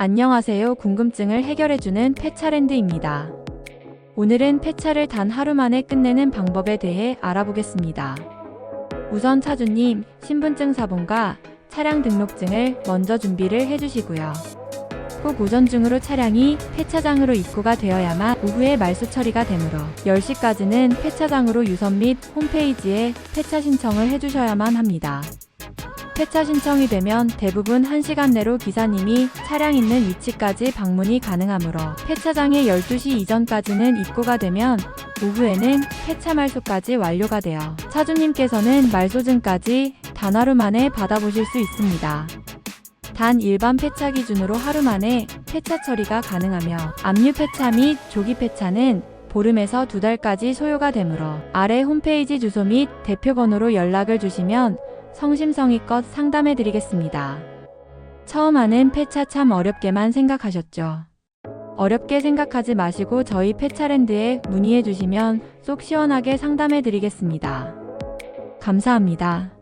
안녕하세요. 궁금증을 해결해주는 폐차랜드입니다. 오늘은 폐차를 단 하루 만에 끝내는 방법에 대해 알아보겠습니다. 우선 차주님, 신분증 사본과 차량 등록증을 먼저 준비를 해주시고요. 후 고전 중으로 차량이 폐차장으로 입고가 되어야만 오후에 말소 처리가 되므로 10시까지는 폐차장으로 유선 및 홈페이지에 폐차 신청을 해주셔야만 합니다. 폐차 신청이 되면 대부분 1시간 내로 기사님이 차량 있는 위치까지 방문이 가능하므로 폐차장에 12시 이전까지는 입고가 되면 오후에는 폐차 말소까지 완료가 되어 차주님께서는 말소증까지 단 하루 만에 받아보실 수 있습니다. 단 일반 폐차 기준으로 하루 만에 폐차 처리가 가능하며 압류 폐차 및 조기 폐차는 보름에서 두 달까지 소요가 되므로 아래 홈페이지 주소 및 대표번호로 연락을 주시면 성심성의껏 상담해 드리겠습니다. 처음 하는 폐차 참 어렵게만 생각하셨죠? 어렵게 생각하지 마시고 저희 폐차랜드에 문의해 주시면 쏙 시원하게 상담해 드리겠습니다. 감사합니다.